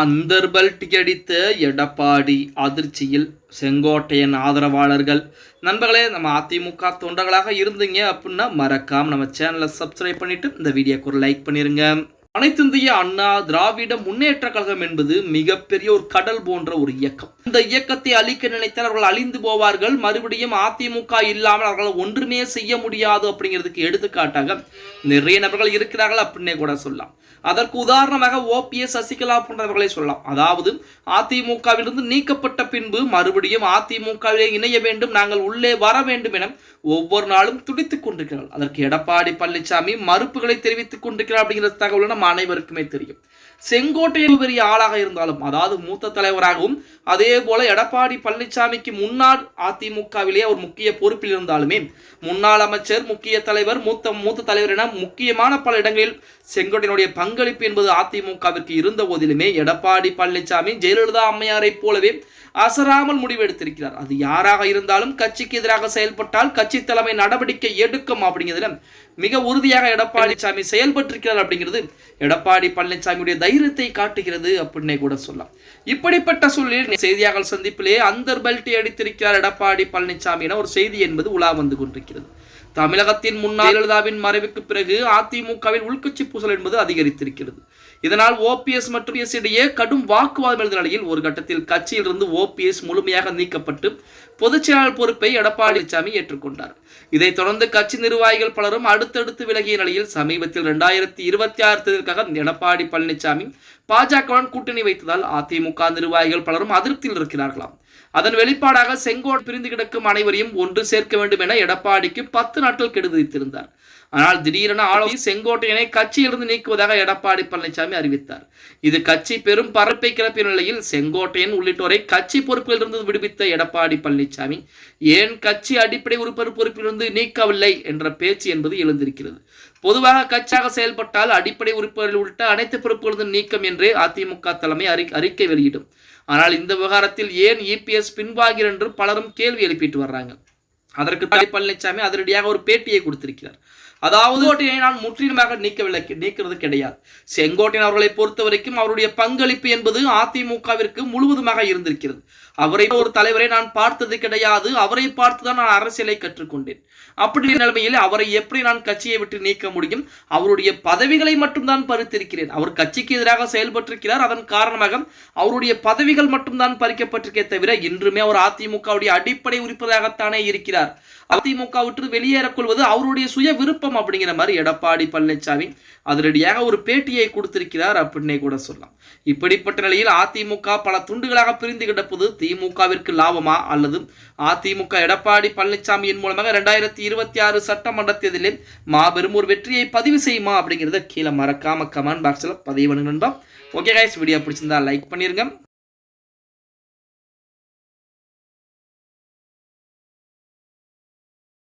அந்தர்பல் அடித்த எடப்பாடி அதிர்ச்சியில் செங்கோட்டையன் ஆதரவாளர்கள். நண்பர்களே நம்ம அதிமுக தொண்டர்களாக இருந்தீங்க அப்படின்னா மறக்காம நம்ம சேனலை சப்ஸ்கிரைப் பண்ணிட்டு இந்த வீடியோக்கு ஒரு லைக் பண்ணிருங்க. அனைத்திந்திய அண்ணா திராவிட முன்னேற்ற கழகம் என்பது மிகப்பெரிய ஒரு கடல் போன்ற ஒரு இயக்கம். இந்த இயக்கத்தை அழிக்க நினைத்தால் அவர்கள் அழிந்து போவார்கள். மறுபடியும் அதிமுக இல்லாமல் அவர்கள் ஒன்றுமே செய்ய முடியாது அப்படிங்கிறதுக்கு எடுத்துக்காட்டாக நிறைய நபர்கள் இருக்கிறார்கள் அப்படின்னே கூட சொல்லலாம். அதற்கு உதாரணமாக ஓபிஎஸ் சசிகலா போன்றவர்களை சொல்லலாம். அதாவது அதிமுகவிலிருந்து நீக்கப்பட்ட பின்பு மறுபடியும் அதிமுகவிலே இணைய வேண்டும் நாங்கள் உள்ளே வர வேண்டும் என ஒவ்வொரு நாளும் துடித்துக் கொண்டிருக்கிறார்கள். அதற்கு எடப்பாடி பழனிசாமி மறுப்புகளை தெரிவித்துக் கொண்டிருக்கிறார் அப்படிங்கிற தகவல் நம்ம அனைவருக்குமே தெரியும். செங்கோட்டையில் பெரிய ஆளாக இருந்தாலும் அதாவது மூத்த தலைவராகவும் அதே போல எடப்பாடி பழனிசாமிக்கு முன்னாள் அதிமுகவிலேயே ஒரு முக்கிய பொறுப்பில் இருந்தாலுமே முன்னாள் அமைச்சர் முக்கிய தலைவர் மூத்த மூத்த தலைவர் என முக்கியமான பல இடங்களில் செங்கோட்டையினுடைய பங்களிப்பு என்பது அதிமுகவிற்கு இருந்த போதிலுமே எடப்பாடி பழனிசாமி ஜெயலலிதா அம்மையாரை போலவே அசராமல் முடிவெடுத்திருக்கிறார். அது யாராக இருந்தாலும் கட்சிக்கு எதிராக செயல்பட்டால் கட்சி தலைமை நடவடிக்கை எடுக்கும் அப்படிங்கிறதுல மிக உறுதியாக எடப்பாடி சாமி செயல்பட்டிருக்கிறார் அப்படிங்கிறது எடப்பாடி பழனிசாமியுடைய தைரியத்தை காட்டுகிறது அப்படின்னே கூட சொல்லலாம். இப்படிப்பட்ட சூழலில் செய்தியாக செய்தியாளர் சந்திப்பிலே அந்தர் பெல்ட்டி அடித்திருக்கிறார் எடப்பாடி பழனிசாமி என ஒரு செய்தி என்பது உலா வந்து கொண்டிருக்கிறது. தமிழகத்தின் முன்னாள் ஜெயலலிதாவின் மறைவுக்கு பிறகு அதிமுகவில் உள்கட்சி பூசல் என்பது அதிகரித்திருக்கிறது. இதனால் ஓபிஎஸ் மற்றும் எஸ் இடையே கடும் வாக்குவாதம் எழுந்த நிலையில் ஒரு கட்டத்தில் கட்சியிலிருந்து ஓபிஎஸ் முழுமையாக நீக்கப்பட்டு பொதுச் செயலாளர் பொறுப்பை எடப்பாடி பழனிசாமி ஏற்றுக்கொண்டார். இதைத் தொடர்ந்து கட்சி நிர்வாகிகள் பலரும் அடுத்தடுத்து விலகிய நிலையில் சமீபத்தில் இரண்டாயிரத்தி இருபத்தி ஆறு தேர்தலுக்காக எடப்பாடி பழனிசாமி பாஜகவுடன் கூட்டணி வைத்ததால் அதிமுக நிர்வாகிகள் பலரும் அதிருப்தியில் இருக்கிறார்களாம். அதன் வெளிப்பாடாக செங்கோட் பிரிந்து கிடக்கும் அனைவரையும் ஒன்று சேர்க்க வேண்டும் என எடப்பாடிக்கு பத்து நாட்கள் கெடுதித்திருந்தார் ஆனால் திடீரென ஆலோசி செங்கோட்டையனை கட்சியிலிருந்து நீக்குவதாக எடப்பாடி பழனிசாமி அறிவித்தார். இது கட்சி பெரும் பரப்பை கிளப்பிய நிலையில் செங்கோட்டையன் உள்ளிட்டோரை கட்சி பொறுப்பிலிருந்து விடுவித்த எடப்பாடி பழனிசாமி ஏன் கட்சி அடிப்படை உறுப்பினர் பொறுப்பிலிருந்து நீக்கவில்லை? என்ற பேச்சு என்பது எழுந்திருக்கிறது. பொதுவாக கட்சியாக செயல்பட்டால் அடிப்படை உறுப்பினர்கள் உள்ளிட்ட அனைத்து பொறுப்புகளிலிருந்து நீக்கம் என்றே அதிமுக தலைமை அறிக்கை வெளியிடும். ஆனால் இந்த விவகாரத்தில் ஏன் ஐபிஎஸ் பின்வாகிறார் என்று பலரும் கேள்வி எழுப்பிட்டு வர்றாங்க. அதற்கு தலை பழனிசாமி அதிரடியாக ஒரு பேட்டியை கொடுத்திருக்கிறார். அதாவது செங்கோட்டையை நான் முற்றிலுமாக நீக்கவில்லை நீக்கிறது கிடையாது. செங்கோட்டையன் அவர்களை பொறுத்த வரைக்கும் அவருடைய பங்களிப்பு என்பது அதிமுகவிற்கு முழுவதுமாக இருந்திருக்கிறது. அவரை ஒரு தலைவரை நான் பார்த்தது கிடையாது. அவரை பார்த்துதான் நான் அரசியலை கற்றுக்கொண்டேன். அப்படி நிலைமையில் அவரை எப்படி நான் கட்சியை விட்டு நீக்க முடியும்? அவருடைய பதவிகளை மட்டும்தான் பறித்திருக்கிறேன். அவர் கட்சிக்கு எதிராக செயல்பட்டிருக்கிறார். அதன் காரணமாக அவருடைய பதவிகள் மட்டும்தான் பறிக்கப்பட்டிருக்கே தவிர இன்றுமே அவர் அதிமுகவுடைய அடிப்படை உறுப்பினராகத்தானே இருக்கிறார். சொல்லியிருக்கிறார் அதிமுக விட்டு வெளியேறக் கொள்வது அவருடைய சுய விருப்பம் அப்படிங்கிற மாதிரி எடப்பாடி பழனிசாமி அதிரடியாக ஒரு பேட்டியை கொடுத்திருக்கிறார் அப்படின்னே கூட சொல்லலாம். இப்படிப்பட்ட நிலையில் அதிமுக பல துண்டுகளாக பிரிந்து கிடப்பது திமுகவிற்கு லாபமா அல்லது அதிமுக எடப்பாடி பழனிசாமியின் மூலமாக இரண்டாயிரத்தி இருபத்தி ஆறு சட்டமன்ற தேர்தலில் மாபெரும் ஒரு வெற்றியை பதிவு செய்யுமா அப்படிங்கிறத கீழே மறக்காம கமெண்ட் பாக்ஸில் பதிவு பண்ணுங்க நண்பா. ஓகே கைஸ் வீடியோ பிடிச்சிருந்தா லைக் பண்ணிருங்க.